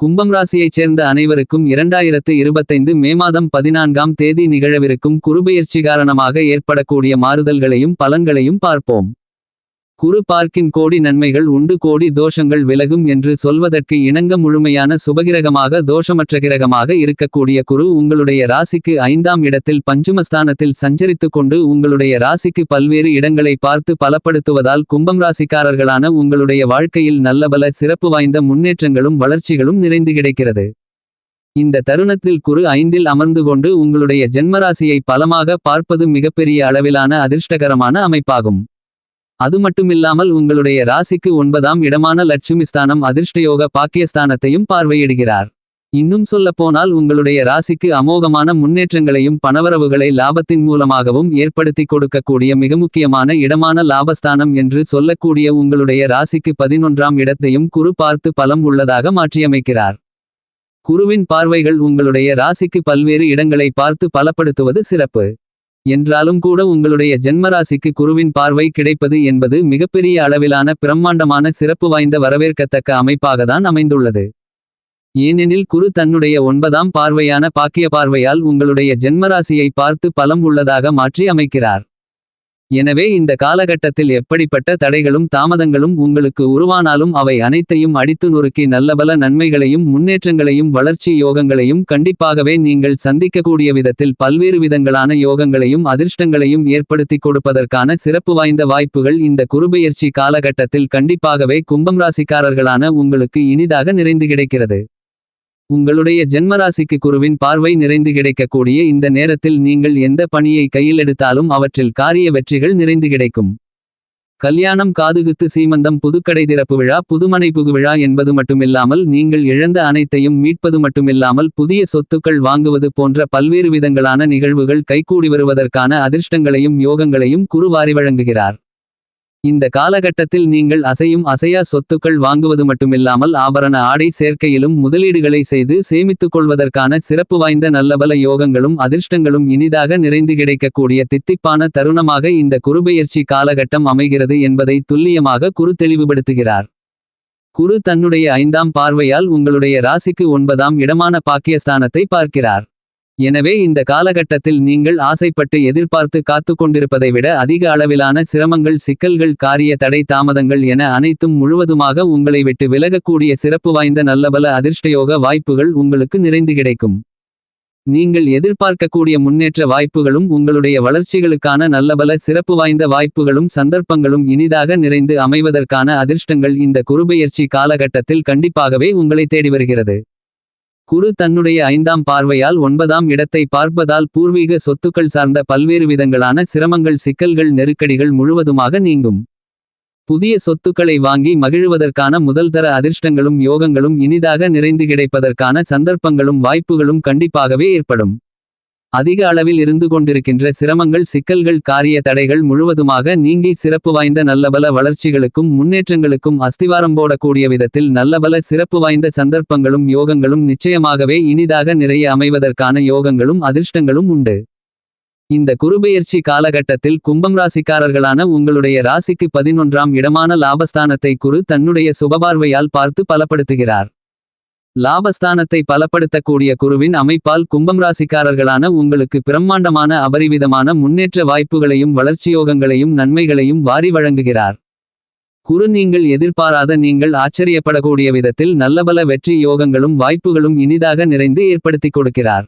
கும்பம் ராசியைச் சேர்ந்த அனைவருக்கும் இரண்டாயிரத்து இருபத்தைந்து மே மாதம் பதினான்காம் தேதி நிகழவிருக்கும் குருபெயர்ச்சி காரணமாக ஏற்படக்கூடிய மாறுதல்களையும் பலன்களையும் பார்ப்போம். குரு பார்க்கின் கோடி நன்மைகள் உண்டு கோடி தோஷங்கள் விலகும் என்று சொல்வதற்கு இணங்க முழுமையான சுபகிரகமாக தோஷமற்ற கிரகமாக இருக்கக்கூடிய குரு உங்களுடைய ராசிக்கு ஐந்தாம் இடத்தில் பஞ்சுமஸ்தானத்தில் சஞ்சரித்து கொண்டு உங்களுடைய ராசிக்கு பல்வேறு இடங்களை பார்த்து பலப்படுத்துவதால் கும்பம் ராசிக்காரர்களான உங்களுடைய வாழ்க்கையில் நல்லபல சிறப்பு வாய்ந்த முன்னேற்றங்களும் வளர்ச்சிகளும் நிறைந்து கிடைக்கிறது. இந்த தருணத்தில் குரு ஐந்தில் அமர்ந்து கொண்டு உங்களுடைய ஜென்மராசியை பலமாக பார்ப்பது மிகப்பெரிய அளவிலான அதிர்ஷ்டகரமான அமைப்பாகும். அது மட்டுமில்லாமல் உங்களுடைய ராசிக்கு ஒன்பதாம் இடமான லட்சுமிஸ்தானம் அதிர்ஷ்டயோக பாக்கியஸ்தானத்தையும் பார்வையிடுகிறார். இன்னும் சொல்லப்போனால் உங்களுடைய ராசிக்கு அமோகமான முன்னேற்றங்களையும் பணவரவுகளை லாபத்தின் மூலமாகவும் ஏற்படுத்தி கொடுக்கக்கூடிய மிக முக்கியமான இடமான லாபஸ்தானம் என்று சொல்லக்கூடிய உங்களுடைய ராசிக்கு பதினொன்றாம் இடத்தையும் குரு பார்த்து பலம் உள்ளதாக மாற்றியமைக்கிறார். குருவின் பார்வைகள் உங்களுடைய ராசிக்கு பல்வேறு இடங்களை பார்த்து பலப்படுத்துவது சிறப்பு. என்றாலும் கூட உங்களுடைய ஜென்மராசிக்கு குருவின் பார்வை கிடைப்பது என்பது மிகப்பெரிய அளவிலான பிரம்மாண்டமான சிறப்பு வாய்ந்த வரவேற்கத்தக்க அமைப்பாகத்தான் அமைந்துள்ளது. ஏனெனில் குரு தன்னுடைய ஒன்பதாம் பார்வையான பாக்கிய பார்வையால் உங்களுடைய ஜென்மராசியை பார்த்து பலம் உள்ளதாக மாற்றி அமைக்கிறார். எனவே இந்த காலகட்டத்தில் எப்படிப்பட்ட தடைகளும் தாமதங்களும் உங்களுக்கு உருவானாலும் அவை அனைத்தையும் அடித்து நொறுக்கி நல்லபல நன்மைகளையும் முன்னேற்றங்களையும் வளர்ச்சி யோகங்களையும் கண்டிப்பாகவே நீங்கள் சந்திக்கக்கூடிய விதத்தில் பல்வேறு விதங்களான யோகங்களையும் அதிர்ஷ்டங்களையும் ஏற்படுத்திக் கொடுப்பதற்கான சிறப்பு வாய்ந்த வாய்ப்புகள் இந்த குருபெயர்ச்சி காலகட்டத்தில் கண்டிப்பாகவே கும்பம் ராசிக்காரர்களான உங்களுக்கு இனிதாக நிறைந்து கிடைக்கிறது. உங்களுடைய ஜென்மராசிக்கு குருவின் பார்வை நிறைந்து கிடைக்கக்கூடிய இந்த நேரத்தில் நீங்கள் எந்த பணியை கையில் எடுத்தாலும் அவற்றில் காரிய வெற்றிகள் நிறைந்து கிடைக்கும். கல்யாணம் காதுகுத்து சீமந்தம் புதுக்கடை திறப்பு விழா புதுமனை புகுவிழா என்பது மட்டுமில்லாமல் நீங்கள் இழந்த அனைத்தையும் மீட்பது மட்டுமில்லாமல் புதிய சொத்துக்கள் வாங்குவது போன்ற பல்வேறு விதங்களான நிகழ்வுகள் கைகூடி வருவதற்கான அதிர்ஷ்டங்களையும் யோகங்களையும் குரு வாரி வழங்குகிறார். இந்த காலகட்டத்தில் நீங்கள் அசையும் அசையா சொத்துக்கள் வாங்குவது மட்டுமில்லாமல் ஆபரண ஆடை சேர்க்கையிலும் முதலீடுகளை செய்து சேமித்துக் கொள்வதற்கான சிறப்பு வாய்ந்த நல்லபல யோகங்களும் அதிர்ஷ்டங்களும் இனிதாக நிறைந்து கிடைக்கக்கூடிய தித்திப்பான தருணமாக இந்த குருபெயர்ச்சி காலகட்டம் அமைகிறது என்பதை துல்லியமாக குரு தெளிவுபடுத்துகிறார். குரு தன்னுடைய ஐந்தாம் பார்வையால் உங்களுடைய ராசிக்கு ஒன்பதாம் இடமான பாக்கியஸ்தானத்தை பார்க்கிறார். எனவே இந்த காலகட்டத்தில் நீங்கள் ஆசைப்பட்டு எதிர்பார்த்து காத்து கொண்டிருப்பதை விட அதிக அளவிலான சிரமங்கள் சிக்கல்கள் காரிய தடை தாமதங்கள் என அனைத்தும் முழுவதுமாக உங்களை விட்டு விலகக்கூடிய சிறப்பு வாய்ந்த நல்லபல அதிர்ஷ்டயோக வாய்ப்புகள் உங்களுக்கு நிறைந்து கிடைக்கும். நீங்கள் எதிர்பார்க்கக்கூடிய முன்னேற்ற வாய்ப்புகளும் உங்களுடைய வளர்ச்சிகளுக்கான நல்லபல சிறப்பு வாய்ந்த வாய்ப்புகளும் சந்தர்ப்பங்களும் இனிதாக நிறைந்து அமைவதற்கான அதிர்ஷ்டங்கள் இந்த குறுபெயர்ச்சி காலகட்டத்தில் கண்டிப்பாகவே உங்களை தேடி வருகிறது. குரு தன்னுடைய ஐந்தாம் பார்வையால் ஒன்பதாம் இடத்தை பார்ப்பதால் பூர்வீக சொத்துக்கள் சார்ந்த பல்வேறு விதங்களான சிரமங்கள் சிக்கல்கள் நெருக்கடிகள் முழுவதுமாக நீங்கும். புதிய சொத்துக்களை வாங்கி மகிழ்வதற்கான முதல்தர அதிர்ஷ்டங்களும் யோகங்களும் இனிதாக நிறைந்து கிடைப்பதற்கான சந்தர்ப்பங்களும் வாய்ப்புகளும் கண்டிப்பாகவே ஏற்படும். அதிக அளவில் இருந்து கொண்டிருக்கின்ற சிரமங்கள் சிக்கல்கள் காரிய தடைகள் முழுவதுமாக நீங்கி சிறப்பு வாய்ந்த நல்லபல வளர்ச்சிகளுக்கும் முன்னேற்றங்களுக்கும் அஸ்திவாரம் போடக்கூடிய விதத்தில் நல்லபல சிறப்பு வாய்ந்த சந்தர்ப்பங்களும் யோகங்களும் நிச்சயமாகவே இனிதாக நிறைய அமைவதற்கான யோகங்களும் அதிர்ஷ்டங்களும் உண்டு. இந்த குறுபெயர்ச்சி காலகட்டத்தில் கும்பம் ராசிக்காரர்களான உங்களுடைய ராசிக்கு பதினொன்றாம் இடமான லாபஸ்தானத்தை குரு தன்னுடைய சுபபார்வையால் பார்த்து பலப்படுத்துகிறார். லாபஸ்தானத்தை பலப்படுத்தக்கூடிய குருவின் அமைப்பால் கும்பம் ராசிக்காரர்களான உங்களுக்கு பிரம்மாண்டமான அபரிவிதமான முன்னேற்ற வாய்ப்புகளையும் வளர்ச்சியோகங்களையும் நன்மைகளையும் வாரி வழங்குகிறார். குரு நீங்கள் எதிர்பாராத நீங்கள் ஆச்சரியப்படக்கூடிய விதத்தில் நல்லபல வெற்றி யோகங்களும் வாய்ப்புகளும் இனிதாக நிறைந்து ஏற்படுத்திக் கொடுக்கிறார்.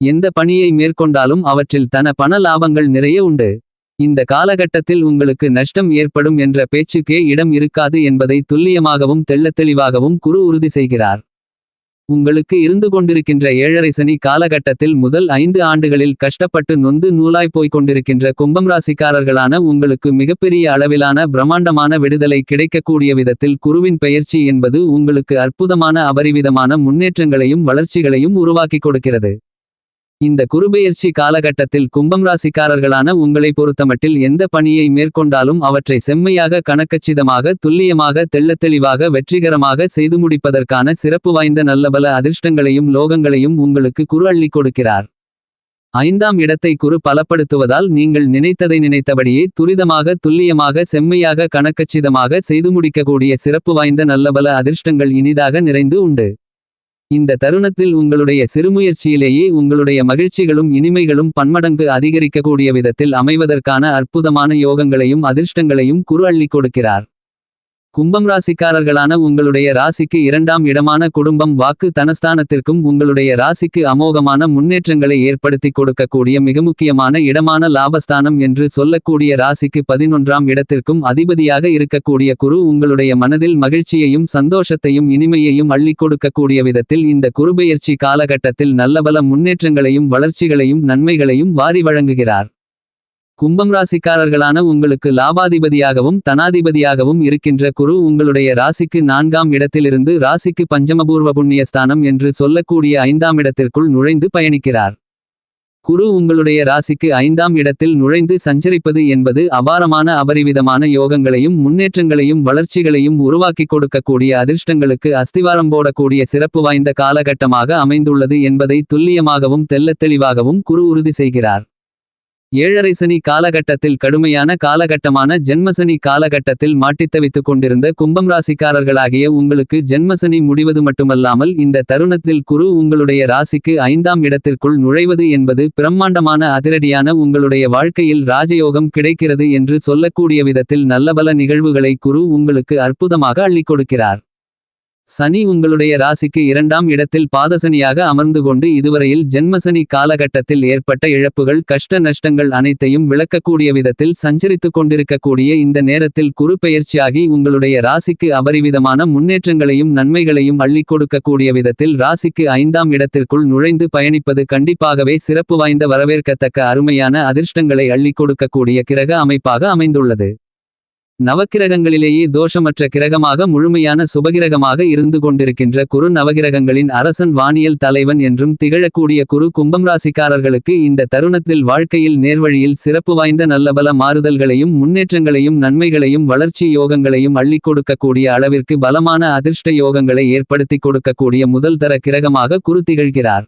எந்த பணியை மேற்கொண்டாலும் அவற்றில் தன பண லாபங்கள் நிறைய உண்டு. இந்த காலகட்டத்தில் உங்களுக்கு நஷ்டம் ஏற்படும் என்ற பேச்சுக்கே இடம் இருக்காது என்பதை துல்லியமாகவும் தெள்ளத்தெளிவாகவும் குரு உறுதி செய்கிறார். உங்களுக்கு இருந்து கொண்டிருக்கின்ற ஏழரை சனி காலகட்டத்தில் முதல் ஐந்து ஆண்டுகளில் கஷ்டப்பட்டு நொந்து நூலாய் போய்க் கொண்டிருக்கின்ற கும்பம் ராசிக்காரர்களான உங்களுக்கு மிகப்பெரிய அளவிலான பிரம்மாண்டமான விடுதலை கிடைக்கக்கூடிய விதத்தில் குருவின் பெயர்ச்சி என்பது உங்களுக்கு அற்புதமான அபரிவிதமான முன்னேற்றங்களையும் வளர்ச்சிகளையும் உருவாக்கிக் கொடுக்கிறது. இந்த குருபெயர்ச்சி காலகட்டத்தில் கும்பம் ராசிக்காரர்களான உங்களை பொறுத்தமட்டில் எந்த பணியை மேற்கொண்டாலும் அவற்றை செம்மையாக கணக்கச்சிதமாக துல்லியமாக தெள்ளத்தெளிவாக வெற்றிகரமாக செய்து முடிப்பதற்கான சிறப்பு வாய்ந்த நல்லபல அதிர்ஷ்டங்களையும் லோகங்களையும் உங்களுக்கு குரு அள்ளி கொடுக்கிறார். ஐந்தாம் இடத்தை குரு பலப்படுத்துவதால் நீங்கள் நினைத்ததை நினைத்தபடியே துரிதமாக துல்லியமாக செம்மையாக கணக்கச்சிதமாக செய்து முடிக்கக்கூடிய சிறப்பு வாய்ந்த நல்லபல அதிர்ஷ்டங்கள் இனிதாக நிறைந்து உண்டு. இந்த தருணத்தில் உங்களுடைய சிறுமுயற்சியிலேயே உங்களுடைய மகிழ்ச்சிகளும் இனிமைகளும் பன்மடங்கு அதிகரிக்கக்கூடிய விதத்தில் அமைவதற்கான அற்புதமான யோகங்களையும் அதிர்ஷ்டங்களையும் குரு அள்ளிக் கொடுக்கிறார். கும்பம் ராசிக்காரர்களான உங்களுடைய ராசிக்கு இரண்டாம் இடமான குடும்பம் வாக்கு தனஸ்தானத்திற்கும் உங்களுடைய ராசிக்கு அமோகமான முன்னேற்றங்களை ஏற்படுத்தி கொடுக்கக்கூடிய மிக முக்கியமான இடமான லாபஸ்தானம் என்று சொல்லக்கூடிய ராசிக்கு பதினொன்றாம் இடத்திற்கும் அதிபதியாக இருக்கக்கூடிய குரு உங்களுடைய மனதில் மகிழ்ச்சியையும் சந்தோஷத்தையும் இனிமையையும் அள்ளிக் கொடுக்கக்கூடிய விதத்தில் இந்த குருபெயர்ச்சி காலகட்டத்தில் நல்லபல முன்னேற்றங்களையும் வளர்ச்சிகளையும் நன்மைகளையும் வாரி வழங்குகிறார். கும்பம் ராசிக்காரர்களான உங்களுக்கு லாபாதிபதியாகவும் தனாதிபதியாகவும் இருக்கின்ற குரு உங்களுடைய ராசிக்கு நான்காம் இடத்திலிருந்து ராசிக்கு பஞ்சமபூர்வ புண்ணியஸ்தானம் என்று சொல்லக்கூடிய ஐந்தாம் இடத்திற்குள் நுழைந்து பயணிக்கிறார். குரு உங்களுடைய ராசிக்கு ஐந்தாம் இடத்தில் நுழைந்து சஞ்சரிப்பது என்பது அபாரமான அபரிவிதமான யோகங்களையும் முன்னேற்றங்களையும் வளர்ச்சிகளையும் உருவாக்கிக் கொடுக்கக்கூடிய அதிர்ஷ்டங்களுக்கு அஸ்திவாரம் போடக்கூடிய சிறப்பு வாய்ந்த காலகட்டமாக அமைந்துள்ளது என்பதை துல்லியமாகவும் தெள்ளத் தெளிவாகவும் குரு உறுதி செய்கிறார். ஏழரை சனி காலகட்டத்தில் கடுமையான காலகட்டமான ஜென்மசனி காலகட்டத்தில் மாட்டித்தவித்துக் கொண்டிருந்த கும்பம் ராசிக்காரர்களாகிய உங்களுக்கு ஜென்மசனி முடிவது மட்டுமல்லாமல் இந்த தருணத்தில் குரு உங்களுடைய ராசிக்கு ஐந்தாம் இடத்திற்குள் நுழைவது என்பது பிரம்மாண்டமான அதிரடியான உங்களுடைய வாழ்க்கையில் ராஜயோகம் கிடைக்கிறது என்று சொல்லக்கூடிய விதத்தில் நல்லபல நிகழ்வுகளை குரு உங்களுக்கு அற்புதமாக அள்ளிக் கொடுக்கிறார். சனி உங்களுடைய ராசிக்கு இரண்டாம் இடத்தில் பாதசனியாக அமர்ந்து கொண்டு இதுவரையில் ஜென்மசனி காலகட்டத்தில் ஏற்பட்ட இழப்புகள் கஷ்ட நஷ்டங்கள் அனைத்தையும் விளக்கக்கூடிய விதத்தில் சஞ்சரித்துக் கொண்டிருக்கக்கூடிய இந்த நேரத்தில் குறு பெயர்ச்சியாகி உங்களுடைய ராசிக்கு அபரிவிதமான முன்னேற்றங்களையும் நன்மைகளையும் அள்ளி கொடுக்கக்கூடிய விதத்தில் ராசிக்கு ஐந்தாம் இடத்திற்குள் நுழைந்து பயணிப்பது கண்டிப்பாகவே சிறப்பு வாய்ந்த வரவேற்கத்தக்க அருமையான அதிர்ஷ்டங்களை அள்ளி கொடுக்கக்கூடிய கிரக அமைப்பாக அமைந்துள்ளது. நவக்கிரகங்களிலேயே தோஷமற்ற கிரகமாக முழுமையான சுபகிரகமாக இருந்து கொண்டிருக்கின்ற குரு நவகிரகங்களின் அரசன் வானியல் தலைவன் என்றும் திகழக்கூடிய குரு கும்பம் ராசிக்காரர்களுக்கு இந்த தருணத்தில் வாழ்க்கையில் நேர்வழியில் சிறப்பு வாய்ந்த நல்லபல மாறுதல்களையும் முன்னேற்றங்களையும் நன்மைகளையும் வளர்ச்சி யோகங்களையும் அள்ளிக் கொடுக்கக்கூடிய அளவிற்கு பலமான அதிர்ஷ்ட யோகங்களை ஏற்படுத்திக் கொடுக்கக்கூடிய முதல் தர கிரகமாக குரு திகழ்கிறார்.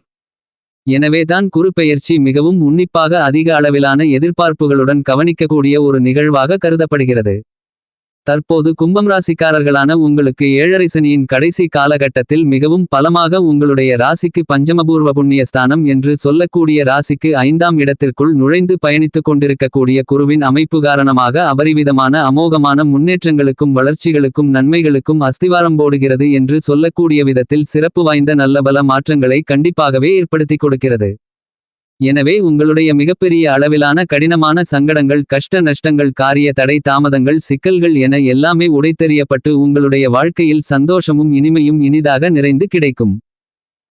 எனவேதான் குரு பெயர்ச்சி மிகவும் உன்னிப்பாக அதிக அளவிலான எதிர்பார்ப்புகளுடன் கவனிக்கக்கூடிய ஒரு நிகழ்வாக கருதப்படுகிறது. தற்போது கும்பம் ராசிக்காரர்களான உங்களுக்கு ஏழரை சனியின் கடைசி காலகட்டத்தில் மிகவும் பலமாக உங்களுடைய ராசிக்கு பஞ்சமபூர்வ புண்ணிய ஸ்தானம் என்று சொல்லக்கூடிய ராசிக்கு ஐந்தாம் இடத்திற்குள் நுழைந்து பயணித்துக் கொண்டிருக்கக்கூடிய குருவின் அமைப்பு காரணமாக அபரிவிதமான அமோகமான முன்னேற்றங்களுக்கும் வளர்ச்சிகளுக்கும் நன்மைகளுக்கும் அஸ்திவாரம் போடுகிறது என்று சொல்லக்கூடிய விதத்தில் சிறப்பு வாய்ந்த நல்லபல மாற்றங்களை கண்டிப்பாகவே ஏற்படுத்திக் கொடுக்கிறது. எனவே உங்களுடைய மிகப்பெரிய அளவிலான கடினமான சங்கடங்கள் கஷ்ட நஷ்டங்கள் காரிய தடை தாமதங்கள் சிக்கல்கள் என எல்லாமே உடைத்தெறியப்பட்டு உங்களுடைய வாழ்க்கையில் சந்தோஷமும் இனிமையும் இனிதாக நிறைந்து கிடைக்கும்.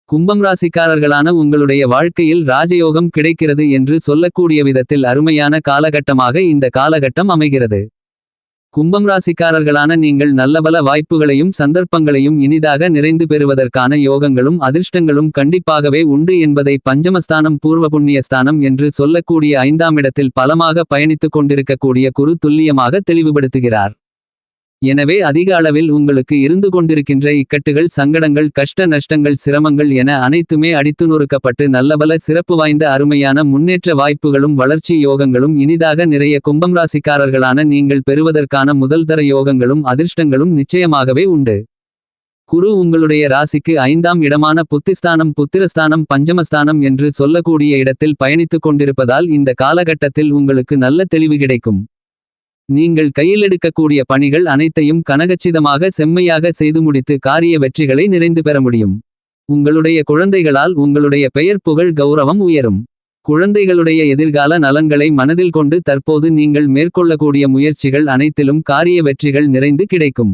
கும்பம் ராசிக்காரர்களான உங்களுடைய வாழ்க்கையில் ராஜயோகம் கிடைக்கிறது என்று சொல்லக்கூடிய விதத்தில் அருமையான காலகட்டமாக இந்த காலகட்டம் அமைகிறது. கும்பம் ராசிக்காரர்களான நீங்கள் நல்லபல வாய்ப்புகளையும் சந்தர்ப்பங்களையும் இனிதாக நிறைந்து பெறுவதற்கான யோகங்களும் அதிர்ஷ்டங்களும் கண்டிப்பாகவே உண்டு என்பதை பஞ்சமஸ்தானம் பூர்வ புண்ணியஸ்தானம் என்று சொல்லக்கூடிய ஐந்தாம் இடத்தில் பலமாக பயணித்துக் கொண்டிருக்கக்கூடிய குரு துல்லியமாக தெளிவுபடுத்துகிறார். எனவே அதிக அளவில் உங்களுக்கு இருந்து கொண்டிருக்கின்ற இக்கட்டுகள் சங்கடங்கள் கஷ்ட நஷ்டங்கள் சிரமங்கள் என அனைத்துமே அடித்து நொறுக்கப்பட்டு நல்லபல சிறப்பு வாய்ந்த அருமையான முன்னேற்ற வாய்ப்புகளும் வளர்ச்சி யோகங்களும் இனிதாக நிறைய கும்பம் ராசிக்காரர்களான நீங்கள் பெறுவதற்கான முதல்தர யோகங்களும் அதிர்ஷ்டங்களும் நிச்சயமாகவே உண்டு. குரு உங்களுடைய ராசிக்கு ஐந்தாம் இடமான புத்திஸ்தானம் புத்திரஸ்தானம் பஞ்சமஸ்தானம் என்று சொல்லக்கூடிய இடத்தில் பயணித்துக் கொண்டிருப்பதால் இந்த காலகட்டத்தில் உங்களுக்கு நல்ல தெளிவு கிடைக்கும். நீங்கள் கையிலெடுக்கக்கூடிய பணிகள் அனைத்தையும் கனகச்சிதமாக செம்மையாக செய்து முடித்து காரிய வெற்றிகளை நிறைந்து பெற முடியும். உங்களுடைய குழந்தைகளால் உங்களுடைய பெயர் புகழ் கௌரவம் உயரும். குழந்தைகளுடைய எதிர்கால நலன்களை மனதில் கொண்டு தற்போது நீங்கள் மேற்கொள்ளக்கூடிய முயற்சிகள் அனைத்திலும் காரிய வெற்றிகள் நிறைந்து கிடைக்கும்.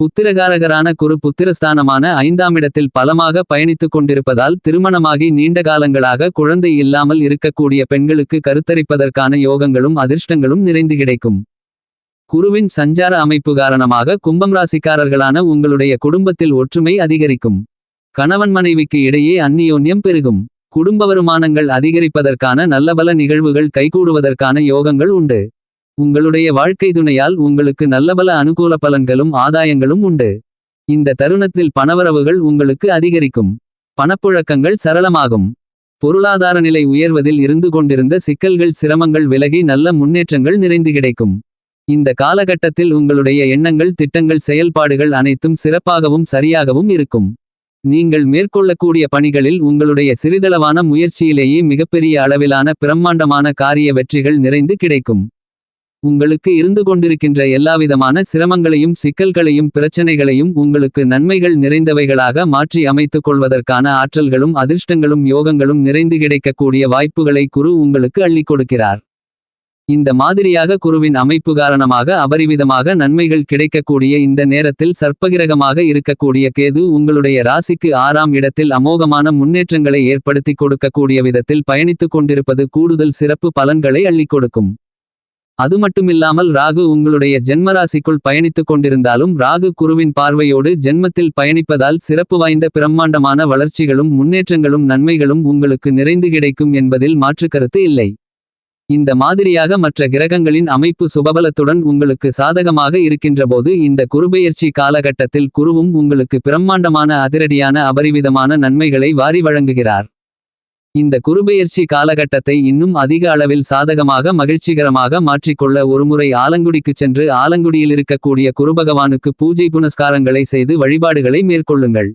புத்திரகாரகரான குரு புத்திரஸ்தானமான ஐந்தாம் இடத்தில் பலமாக பயணித்துக் கொண்டிருப்பதால் திருமணமாகி நீண்ட காலங்களாக குழந்தை இல்லாமல் இருக்கக்கூடிய பெண்களுக்கு கருத்தரிப்பதற்கான யோகங்களும் அதிர்ஷ்டங்களும் நிறைந்து கிடைக்கும். குருவின் சஞ்சார அமைப்பு காரணமாக கும்பம் ராசிக்காரர்களான உங்களுடைய குடும்பத்தில் ஒற்றுமை அதிகரிக்கும். கணவன் மனைவிக்கு இடையே அந்நியோன்யம் பெருகும். குடும்ப வருமானங்கள் அதிகரிப்பதற்கான நல்லபல நிகழ்வுகள் கைகூடுவதற்கான யோகங்கள் உண்டு. உங்களுடைய வாழ்க்கை துணையால் உங்களுக்கு நல்லபல அனுகூல பலன்களும் ஆதாயங்களும் உண்டு. இந்த தருணத்தில் பணவரவுகள் உங்களுக்கு அதிகரிக்கும். பணப்புழக்கங்கள் சரளமாகும். பொருளாதார நிலை உயர்வதில் இருந்து கொண்டிருந்த சிக்கல்கள் சிரமங்கள் விலகி நல்ல முன்னேற்றங்கள் நிறைந்து கிடைக்கும். இந்த காலகட்டத்தில் உங்களுடைய எண்ணங்கள் திட்டங்கள் செயல்பாடுகள் அனைத்தும் சிறப்பாகவும் சரியாகவும் இருக்கும். நீங்கள் மேற்கொள்ளக்கூடிய பணிகளில் உங்களுடைய சிறிதளவான முயற்சியிலேயே மிகப்பெரிய அளவிலான பிரம்மாண்டமான காரிய வெற்றிகள் நிறைந்து கிடைக்கும். உங்களுக்கு இருந்து கொண்டிருக்கின்ற எல்லாவிதமான சிரமங்களையும் சிக்கல்களையும் பிரச்சனைகளையும் உங்களுக்கு நன்மைகள் நிறைந்தவைகளாக மாற்றி அமைத்துக் கொள்வதற்கான ஆற்றல்களும் அதிர்ஷ்டங்களும் யோகங்களும் நிறைந்து கிடைக்கக்கூடிய வாய்ப்புகளை குரு உங்களுக்கு அள்ளிக் கொடுக்கிறார். இந்த மாதிரியாக குருவின் அமைப்பு காரணமாக அபரிவிதமாக நன்மைகள் கிடைக்கக்கூடிய இந்த நேரத்தில் சர்ப்பகிரகமாக இருக்கக்கூடிய கேது உங்களுடைய ராசிக்கு ஆறாம் இடத்தில் அமோகமான முன்னேற்றங்களை ஏற்படுத்திக் கொடுக்கக்கூடிய விதத்தில் பயணித்துக் கொண்டிருப்பது கூடுதல் சிறப்பு பலன்களை அள்ளிக் கொடுக்கும். அதுமட்டுமில்லாமல் ராகு உங்களுடைய ஜென்மராசிக்குள் பயணித்துக் கொண்டிருந்தாலும் ராகு குருவின் பார்வையோடு ஜென்மத்தில் பயணிப்பதால் சிறப்பு வாய்ந்த பிரம்மாண்டமான வளர்ச்சிகளும் முன்னேற்றங்களும் நன்மைகளும் உங்களுக்கு நிறைந்து கிடைக்கும் என்பதில் மாற்றுக்கருத்து இல்லை. இந்த மாதிரியாக மற்ற கிரகங்களின் அமைப்பு சுபபலத்துடன் உங்களுக்கு சாதகமாக இருக்கின்றபோது இந்த குருபெயர்ச்சி காலகட்டத்தில் குருவும் உங்களுக்கு பிரம்மாண்டமான அதிரடியான அபரிவிதமான நன்மைகளை வாரி வழங்குகிறார். இந்த குருபெயர்ச்சி காலகட்டத்தை இன்னும் அதிக அளவில் சாதகமாக மகிழ்ச்சிகரமாக மாற்றிக்கொள்ள ஒருமுறை ஆலங்குடிக்குச் சென்று ஆலங்குடியில் இருக்கக்கூடிய குருபகவானுக்கு பூஜை புனஸ்காரங்களை செய்து வழிபாடுகளை மேற்கொள்ளுங்கள்.